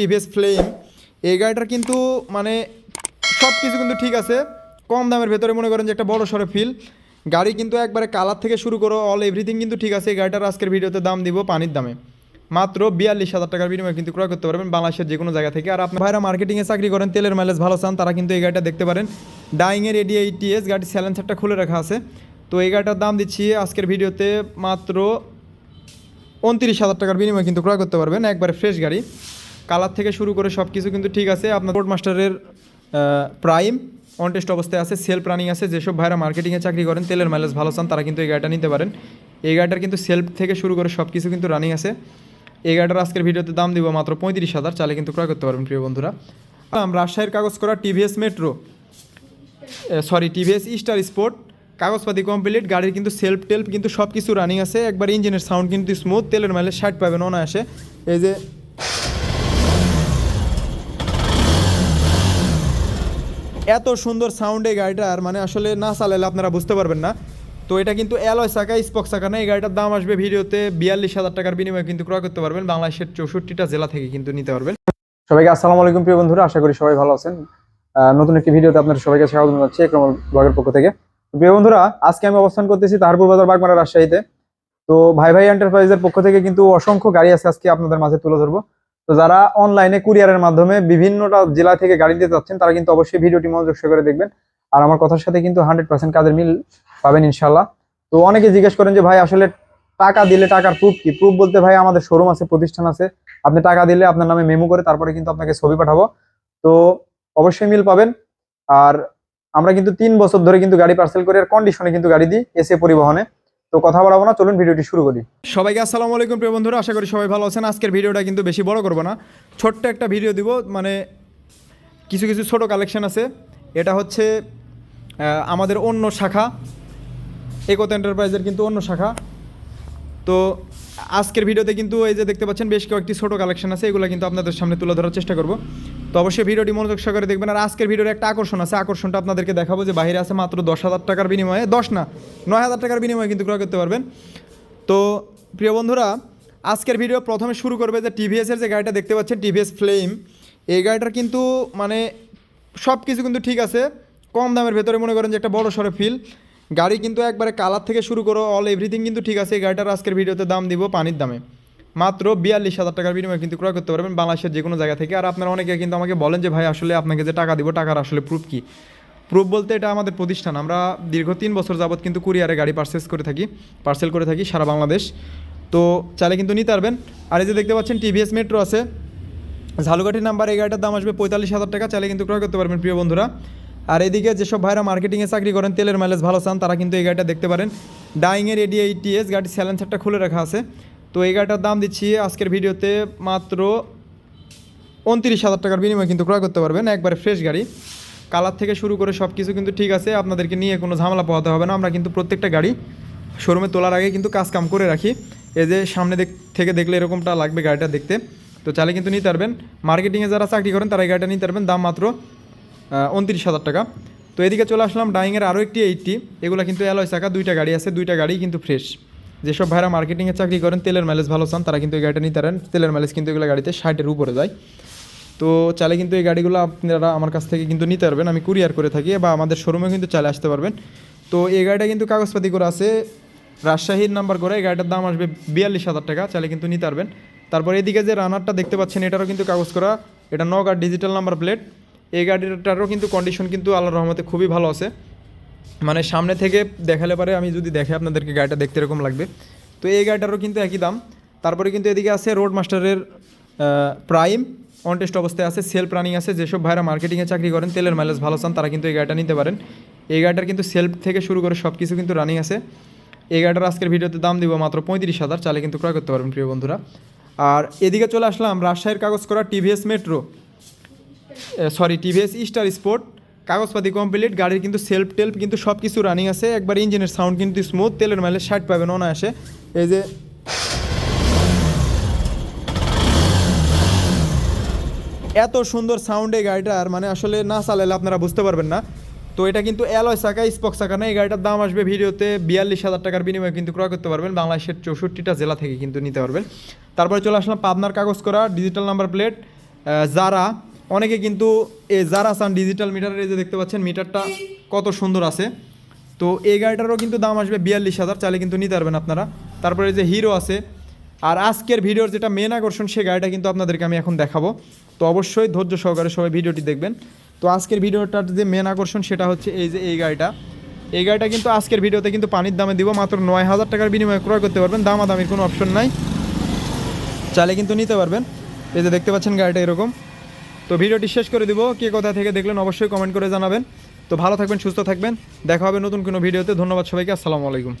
TVS flame এই গাড়িটার কিন্তু মানে সব কিছু কিন্তু ঠিক আছে। কম দামের ভেতরে মনে করেন যে একটা বড় সড়ো ফিল গাড়ি কিন্তু একবারে কালার থেকে শুরু করো অল এভরিথিং কিন্তু ঠিক আছে। এই গাড়িটার আজকের ভিডিওতে দাম দিব পানির দামে। মাত্র বিয়াল্লিশ হাজার টাকার বিনিময়ে কিন্তু ক্রয় করতে পারবেন বাংলাদেশের যে কোনো জায়গা থেকে। আর আপনার ভাইরা মার্কেটিংয়ে চাকরি করেন, তেলের মাইলেজ ভালো চান, তারা কিন্তু এই গাড়িটা দেখতে পারেন। ডাইংয়ের এডি এইটিএস গাড়ির স্যালেন্সারটা খুলে রাখা আছে। তো এই গাড়িটার দাম দিচ্ছি আজকের ভিডিওতে মাত্র উনত্রিশ হাজার টাকার বিনিময়ে কিন্তু ক্রয় করতে পারবেন। একবারে ফ্রেশ গাড়ি। কালার থেকে শুরু করে সব কিছু কিন্তু ঠিক আছে। আপনার রোড মাস্টারের প্রাইম অন টেস্ট অবস্থায় আছে সেলফ রানিং আছে। যেসব ভাইরা মার্কেটিংয়ে চাকরি করেন, তেলের মাইলেজ ভালো চান, তারা কিন্তু এই গাড়িটা নিতে পারেন। এই গাড়িটার কিন্তু সেলফ থেকে শুরু করে সব কিছু কিন্তু রানিং আছে। এই গাড়িটার আজকের ভিডিওতে দাম দিব মাত্র পঁয়ত্রিশ হাজার চালে কিন্তু ক্রয় করতে পারবেন, প্রিয় বন্ধুরা। আমরা রাজশাহীর কাগজ করা TVS metro sorry TVS star sport কাগজপাতি কমপ্লিট গাড়ির কিন্তু সেলফ টেলফ কিন্তু সব কিছু রানিং আছে। একবার ইঞ্জিনের সাউন্ড কিন্তু স্মুথ তেলের মাইলেজ ষাট পাবেন অনায়াসে। এই যে এত সুন্দর সাউন্ড এই গাড়িটার মানে আসলে না চালালে আপনারা বুঝতে পারবেন না। তো এটা কিন্তু অ্যালয় চাকা স্পক চাকা না, এই গাড়িটার দাম আসবে ভিডিওতে বিয়াল্লিশ হাজার টাকার বিনিময়ে কিন্তু ক্রয় করতে পারবেন। বাংলাদেশের চৌষট্টিটা জেলা থেকে কিন্তু নিতে পারবেন। সবাইকে আসসালামু আলাইকুম, প্রিয় বন্ধুরা, আশা করি সবাই ভালো আছেন। নতুন একটি ভিডিওতে আপনার সবাইকে স্বাগত জানাচ্ছি একরম ব্লগের পক্ষ থেকে। প্রিয় বন্ধুরা, আজকে আমি অবস্থান করতেছি তাহারপুর বাজার, বাগমারা রাজশাহীতে। তো ভাই ভাই এন্টারপ্রাইজের পক্ষ থেকে কিন্তু অসংখ্য গাড়ি আছে, আজকে আপনাদের মাঝে তুলে ধরবো। তো যারা অনলাইনে কুরিয়ারের মাধ্যমে বিভিন্নটা জেলা থেকে গাড়ি দিতে যাচ্ছেন, তারা কিন্তু অবশ্যই ভিডিওটি মনোযোগ করে দেখবেন। আর আমার কথার সাথে কিন্তু হান্ড্রেড পার্সেন্ট কাজের মিল পাবেন ইনশাল্লাহ তো অনেকে জিজ্ঞেস করেন যে, ভাই, আসলে টাকা দিলে টাকার প্রুফ কি? প্রুফ বলতে, ভাই, আমাদের শোরুম আছে, প্রতিষ্ঠান আছে। আপনি টাকা দিলে আপনার নামে মেমো করে তারপরে কিন্তু আপনাকে ছবি পাঠাবো। তো অবশ্যই মিল পাবেন। আর আমরা কিন্তু তিন বছর ধরে কিন্তু গাড়ি পার্সেল করে কন্ডিশনে কিন্তু গাড়ি দিই এসে পরিবহনে। তো কথা বলাবো না, চলুন ভিডিওটি শুরু করি। সবাইকে আসসালামু আলাইকুম প্রিয় বন্ধুরা, আশা করি সবাই ভালো আছেন। আজকের ভিডিওটা কিন্তু বেশি বড় করব না। ছোট্ট একটা ভিডিও দিব মানে কিছু কিছু ছোট কালেকশন আছে। এটা হচ্ছে আমাদের অন্য শাখা একত এন্টারপ্রাইজের কিন্তু অন্য শাখা। তো আজকের ভিডিওতে কিন্তু এই যে দেখতে পাচ্ছেন, বেশ কয়েকটি ছোটো কালেকশন আছে, এগুলো কিন্তু আপনাদের সামনে তুলে ধরার চেষ্টা করব। তো অবশ্যই ভিডিওটি মনোযোগ সহকারে দেখবেন, আর আজকের ভিডিওর একটা আকর্ষণ আছে। আকর্ষণটা আপনাদেরকে দেখাবো যে বাইরে আছে মাত্র দশ হাজার টাকার বিনিময়ে, দশ না, নয় হাজার টাকার বিনিময়ে কিন্তু ক্রয় করতে পারবেন। তো প্রিয় বন্ধুরা, আজকের ভিডিও প্রথমে শুরু করবে যে টিভিএসের যে গাড়িটা দেখতে পাচ্ছেন টিভিএস ফ্লেম এই গাড়িটার কিন্তু মানে সব কিছু কিন্তু ঠিক আছে, কম দামের ভেতরে মনে করেন যে একটা বড় সড়ো ফিল গাড়ি কিন্তু একবারে কালার থেকে শুরু করো অল এভরিথিং কিন্তু ঠিক আছে, এই গাড়িটার আজকের ভিডিওতে দাম দিব পানির দামে। মাত্র বিয়াল্লিশ হাজার টাকার বিনিময়ে কিন্তু ক্রয় করতে পারবেন বাংলাদেশের যে কোনো জায়গা থেকে। আর আপনারা অনেকে কিন্তু আমাকে বলেন যে, ভাই, আসলে আপনাকে যে টাকা দিব, টাকার আসলে প্রুফ কি? প্রুফ বলতে এটা আমাদের প্রতিষ্ঠান। আমরা দীর্ঘ তিন বছর যাবৎ কিন্তু কুরিয়ারে গাড়ি পার্সেস করে থাকি পার্সেল করে থাকি সারা বাংলাদেশ। তো চাইলে কিন্তু নিতে পারবেন। আর এই যে দেখতে পাচ্ছেন টিভিএস মেট্রো আছে। ঝালুকাঠির নাম্বার এই গাড়িটার দাম আসবে পঁয়তাল্লিশ হাজার টাকা, চাইলে কিন্তু ক্রয় করতে পারবেন, প্রিয় বন্ধুরা। আর এদিকে যেসব ভাইরা মার্কেটিংয়ে চাকরি করেন, তেলের মাইলেজ ভালো চান, তারা কিন্তু এই গাড়িটা দেখতে পারেন। ডাইংয়ের এডি এইটিএস গাড়ির স্যালেন্সারটা খুলে রাখা আছে। তো এই গাড়িটার দাম দিচ্ছি আজকের ভিডিওতে মাত্র উনত্রিশ হাজার টাকার বিনিময়ে কিন্তু ক্রয় করতে পারবেন, একবারে ফ্রেশ গাড়ি। কালার থেকে শুরু করে সব কিছু কিন্তু ঠিক আছে, আপনাদেরকে নিয়ে কোনো ঝামেলা পোহাতে হবে না। আমরা কিন্তু প্রত্যেকটা গাড়ি শোরুমে তোলার আগে কিন্তু কাজ কাম করে রাখি। এই যে সামনে থেকে দেখলে এরকমটা লাগবে গাড়িটা দেখতে। তো চাইলে কিন্তু নিতে পারবেন। মার্কেটিংয়ে যারা চাকরি করেন, তারা এই গাড়িটা নিতে পারবেন। দাম মাত্র উনত্রিশ হাজার টাকা। তো এদিকে চলে আসলাম ডাইংয়ের আরও একটি এইটটি এগুলো কিন্তু অ্যালয় চাকা, দুইটা গাড়ি আছে, দুইটা গাড়ি কিন্তু ফ্রেশ যেসব ভাইরা মার্কেটিংয়ে চাকরি করেন, তেলের মাইলেজ ভালো চান, তারা কিন্তু এই গাড়িটা নিতে পারেন। তেলের মাইলেজ কিন্তু এগুলো গাড়িতে ষাটের উপরে যায়। তো চাইলে কিন্তু এই গাড়িগুলো আপনারা আমার কাছ থেকে কিন্তু নিতে পারবেন। আমি কুরিয়ার করে থাকি বা আমাদের শোরুমে কিন্তু চালে আসতে পারবেন। তো এই গাড়িটা কিন্তু কাগজপাতি করে আছে। রাজশাহীর নাম্বার করে এই গাড়িটার দাম আসবে বিয়াল্লিশ হাজার টাকা, চাইলে কিন্তু নিতে পারবেন। তারপর এদিকে যে রানারটা দেখতে পাচ্ছেন, এটারও কিন্তু কাগজ করা। এটা নগার ডিজিটাল নাম্বার প্লেট এই গাড়িটারও কিন্তু কন্ডিশন কিন্তু আল্লাহ রহমতে খুবই ভালো আছে। মানে সামনে থেকে দেখালে পারে আমি যদি দেখে আপনাদেরকে গাড়িটা দেখতে এরকম লাগবে। তো এই গাড়িটারও কিন্তু একই দাম। তারপরে কিন্তু এদিকে আছে রোড মাস্টারের প্রাইম অন টেস্ট অবস্থায় আছে সেলফ রানিং আছে। যেসব ভাইরা মার্কেটিংয়ে চাকরি করেন, তেলের মাইলেজ ভালো চান, তারা কিন্তু এই গাড়িটা নিতে পারেন। এই গাড়িটার কিন্তু সেলফ থেকে শুরু করে সব কিছু কিন্তু রানিং আছে। এই গাড়িটার আজকের ভিডিওতে দাম দিব মাত্র পঁয়ত্রিশ হাজার চালে কিন্তু ক্রয় করতে পারবেন, প্রিয় বন্ধুরা। আর এদিকে চলে আসলাম রাজশাহীর কাগজ করা TVS metro sorry TVS star sport কাগজপাতি কমপ্লিট গাড়ির কিন্তু সেলফ টেলফ কিন্তু সব কিছু রানিং আছে। একবার ইঞ্জিনের সাউন্ড কিন্তু স্মুথ তেলের মাইলেজ ষাট পাবেন অনায়াসে। এই যে, এত সুন্দর সাউন্ড এই গাড়িটার মানে আসলে না চালালে আপনারা বুঝতে পারবেন না। তো এটা কিন্তু অ্যালয় চাকা স্পক চাকা না, এই গাড়িটার দাম আসবে ভিডিওতে বিয়াল্লিশ হাজার টাকার বিনিময়ে কিন্তু ক্রয় করতে পারবেন। বাংলাদেশের চৌষট্টিটা জেলা থেকে কিন্তু নিতে পারবেন। তারপরে চলে আসলাম পাবনার কাগজ করা ডিজিটাল নাম্বার প্লেট যারা অনেকে কিন্তু এই যারা সান ডিজিটাল মিটারের যে দেখতে পাচ্ছেন মিটারটা কত সুন্দর আছে। তো এই গাড়িটারও কিন্তু দাম আসবে বিয়াল্লিশ হাজার, চাইলে কিন্তু নিতে পারবেন আপনারা। তারপরে যে হিরো আছে, আর আজকের ভিডিওর যেটা মেন আকর্ষণ সেই গাড়িটা কিন্তু আপনাদেরকে আমি এখন দেখাবো। তো অবশ্যই ধৈর্য সহকারে সবাই ভিডিওটি দেখবেন। তো আজকের ভিডিওটার যে মেন আকর্ষণ, সেটা হচ্ছে এই যে এই গাড়িটা। এই গাড়িটা কিন্তু আজকের ভিডিওতে কিন্তু পানির দামে দিব মাত্র নয় হাজার টাকার বিনিময়ে ক্রয় করতে পারবেন। দামাদামির কোনো অপশন নাই। চাইলে কিন্তু নিতে পারবেন। এই যে দেখতে পাচ্ছেন গাড়িটা এরকম। তো ভিডিওটি শেষ করে দিব। কে কোথা থেকে দেখলেন অবশ্যই কমেন্ট করে জানাবেন। তো ভালো থাকবেন, সুস্থ থাকবেন। দেখা হবে নতুন কোনো ভিডিওতে। ধন্যবাদ সবাইকে। আসসালামু আলাইকুম।